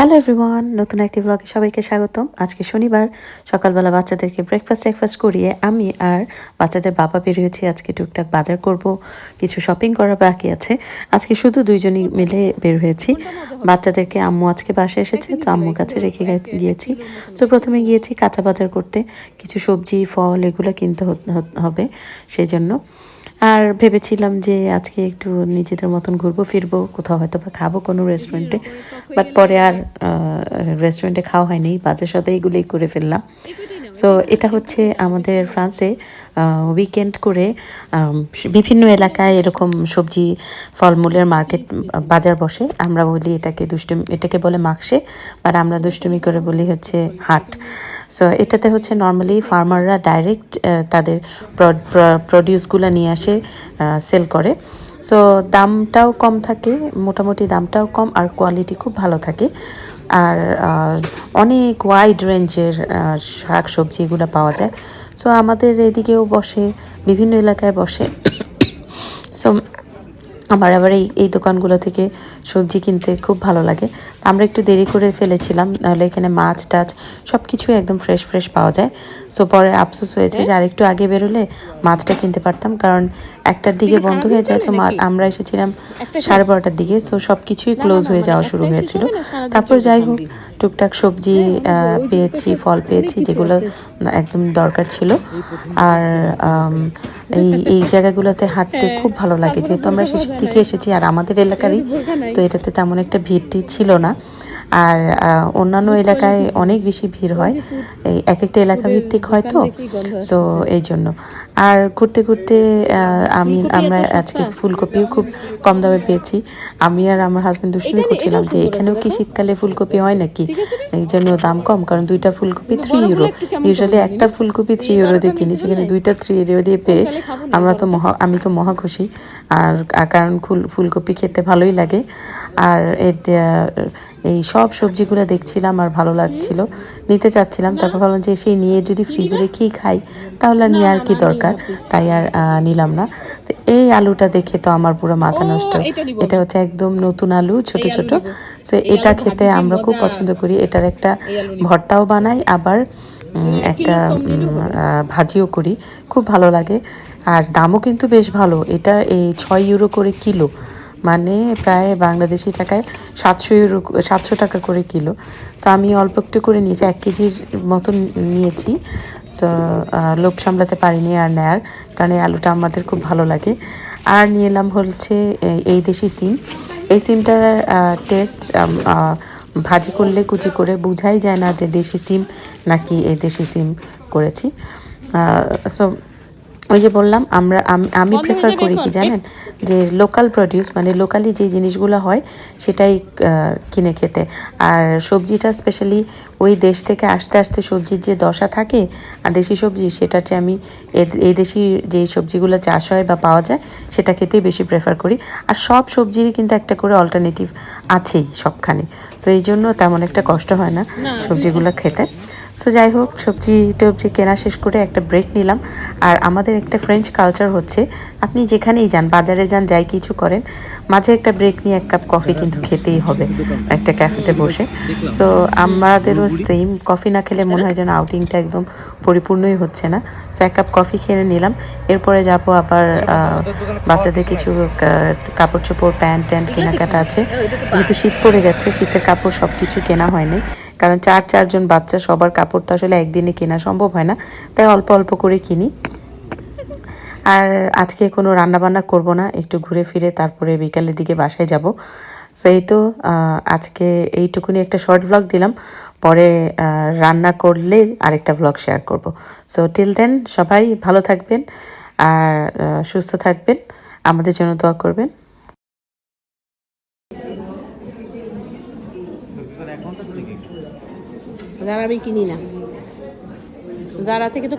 Hello everyone নতুন একটি ব্লগে সবাইকে স্বাগতম। আজকে শনিবার, সকালবেলা বাচ্চাদেরকে ব্রেকফাস্ট ট্রেকফাস্ট করিয়ে আমি আর বাচ্চাদের বাবা বেরিয়েছি। আজকে টুকটাক বাজার করব, কিছু শপিং করা বাকি আছে। আজকে শুধু দুইজনই মিলে বের হয়েছি। বাচ্চাদেরকে আম্মু আজকে বাসে এসেছে, তো আম্মুর কাছে রেখে গিয়েছি। তো প্রথমে গিয়েছি কাঁচা বাজার করতে। কিছু সবজি, ফল, এগুলো কিনতে হবে সেই জন্য আর ভেবেছিলাম যে আজকে একটু নিজেদের মতন ঘুরবো ফিরবো কোথাও হয়তো বা খাব কোনো রেস্টুরেন্টে বাট পরে আর রেস্টুরেন্টে খাওয়া হয়নি বাজার সাথে এগুলোই করে ফেললাম। সো এটা হচ্ছে আমাদের ফ্রান্সে উইকেন্ড করে বিভিন্ন এলাকায় এরকম সবজি, ফলমূলের মার্কেট বাজার বসে। আমরা বলি এটাকে দুষ্টুমি, এটাকে বলে মাকসে বাট আমরা দুষ্টুমি করে বলি হচ্ছে হাট। সো এটাতে হচ্ছে নর্মালি ফার্মাররা ডাইরেক্ট তাদের প্রডিউসগুলো নিয়ে আসে সেল করে। সো দামটাও কম থাকে, মোটামুটি দামটাও কম আর কোয়ালিটি খুব ভালো থাকে। আর অনেক ওয়াইড রেঞ্জের শাক সবজি এগুলো পাওয়া যায়। সো আমাদের এদিকেও বসে, বিভিন্ন এলাকায় বসে। সো আমার আবার এই এই দোকানগুলো থেকে সবজি কিনতে খুব ভালো লাগে। আমরা একটু দেরি করে ফেলেছিলাম নাহলে এখানে মাছ টাছ সব কিছুই একদম ফ্রেশ ফ্রেশ পাওয়া যায়। সো পরে আফসোস হয়েছে যে আরেকটু আগে বেরোলে মাছটা কিনতে পারতাম কারণ একটার দিকে বন্ধ হয়ে যায় তো আমরা এসেছিলাম সাড়ে বারোটার দিকে সো সব কিছুই ক্লোজ হয়ে যাওয়া শুরু হয়েছিল। তারপর যাই হোক টুকটাক সবজি পেয়েছি ফল পেয়েছি যেগুলো একদম দরকার ছিল। আর এই এই জায়গাগুলোতে হাঁটতে খুব ভালো লাগে যেহেতু আমরা শেষের দিকে এসেছি আর আমাদের এলাকারই তো এটাতে তেমন একটা ভিড় ছিল না। আর অন্যান্য এলাকায় অনেক বেশি ভিড় হয়। এই এক একটা এলাকা ভিত্তিক হয় তো সো এই জন্য। আর ঘুরতে ঘুরতে আমি আমরা আজকে ফুলকপিও খুব কম দামে পেয়েছি। আমি আর আমার হাজবেন্ড দুষ্টুমি করছিলাম যে এখানেও কি শীতকালে ফুলকপি হয় নাকি? এই জন্য দাম কম কারণ দুইটা ফুলকপি থ্রি ইউরো ইউজুয়ালি একটা ফুলকপি থ্রি ইউরো দিয়ে কিনি সেখানে দুইটা থ্রি ইউরো দিয়ে পেয়ে আমরা তো মহা আমি তো মহা খুশি আর কারণ ফুল ফুলকপি খেতে ভালোই লাগে। আর এতে এই সব সবজিগুলো দেখছিলাম আর ভালো লাগছিল। নিতে চাচ্ছিলাম তারপর ভাবলাম যে সেই নিয়ে যদি ফ্রিজে রেখেই খাই তাহলে আর নিয়ে আর কি দরকার? তাই আর নিলাম না। তো এই আলুটা দেখে তো আমার পুরো মাথা নষ্ট। এটা হচ্ছে একদম নতুন আলু ছোট ছোট। তো এটা খেতে আমরা খুব পছন্দ করি। এটার একটা ভর্তাও বানাই আবার একটা ভাজিও করি। খুব ভালো লাগে। আর দামও কিন্তু বেশ ভালো। এটা এই ছয় ইউরো করে কিলো। মানে প্রায় বাংলাদেশি টাকায় সাতশো সাতশো টাকা করে কিলো। তো আমি অল্প একটু করে নিয়েছি, এক কেজির মতন নিয়েছি। সো লোভ সামলাতে পারিনি আর নেয়ার, কারণ এই আলুটা আমাদের খুব ভালো লাগে। আর নিয়ে এলাম হচ্ছে এই দেশি সিম। এই সিমটার টেস্ট ভাজি করলে কুচি করে বোঝাই যায় না যে দেশি সিম নাকি এই দেশি সিম করেছি। সো ওই যে বললাম আমরা আমি প্রেফার করি কি জানেন? যে লোকাল প্রডিউস মানে লোকালি যে জিনিসগুলো হয় সেটাই কিনে খেতে। আর সবজিটা স্পেশালি ওই দেশ থেকে আসতে আসতে সবজির যে দশা থাকে আর দেশি সবজি সেটা হচ্ছে আমি এ- এই দেশি যে সবজিগুলো চাষ হয় বা পাওয়া যায় সেটা খেতেই বেশি প্রেফার করি। আর সব সবজিরই কিন্তু একটা করে অল্টারনেটিভ আছেই সবখানে। সো এই জন্য তেমন একটা কষ্ট হয় না সবজিগুলো খেতে। সো যাই হোক সবজি টবজি কেনা শেষ করে একটা ব্রেক নিলাম। আর আমাদের একটা ফ্রেঞ্চ কালচার হচ্ছে, আপনি যেখানেই যান, বাজারে যান, যাই কিছু করেন, মাঝে একটা ব্রেক নিয়ে এক কাপ কফি কিন্তু খেতেই হবে, একটা ক্যাফেতে বসে। সো আমাদেরও সেম কফি না খেলে মনে হয় যেন আউটিংটা একদম পরিপূর্ণই হচ্ছে না। সো এক কাপ কফি খেয়ে নিলাম। এরপরে যাব আবার বাচ্চাদের কিছু কাপড় চোপড় প্যান্ট ট্যান্ট কেনাকাটা আছে। যেহেতু শীত পড়ে গেছে, শীতের কাপড় সব কিছু কেনা হয়নি। কারণ চার, চারজন বাচ্চা, সবার কাপড় তো আসলে একদিনে কেনা সম্ভব হয় না, তাই অল্প অল্প করে কিনি। আর আজকে কোনো রান্না বান্না করব না, একটু ঘুরে ফিরে তারপরে বিকালের দিকে বাসায় যাব। সেই তো আজকে এইটুকুনি একটা শর্ট ব্লগ দিলাম, পরে রান্না করলে আরেকটা ব্লগ শেয়ার করব। সো টিল দেন সবাই ভালো থাকবেন, আর সুস্থ থাকবেন, আমাদের জন্য দোয়া করবেন। যারা আমি কিনি না। যারা থেকে তো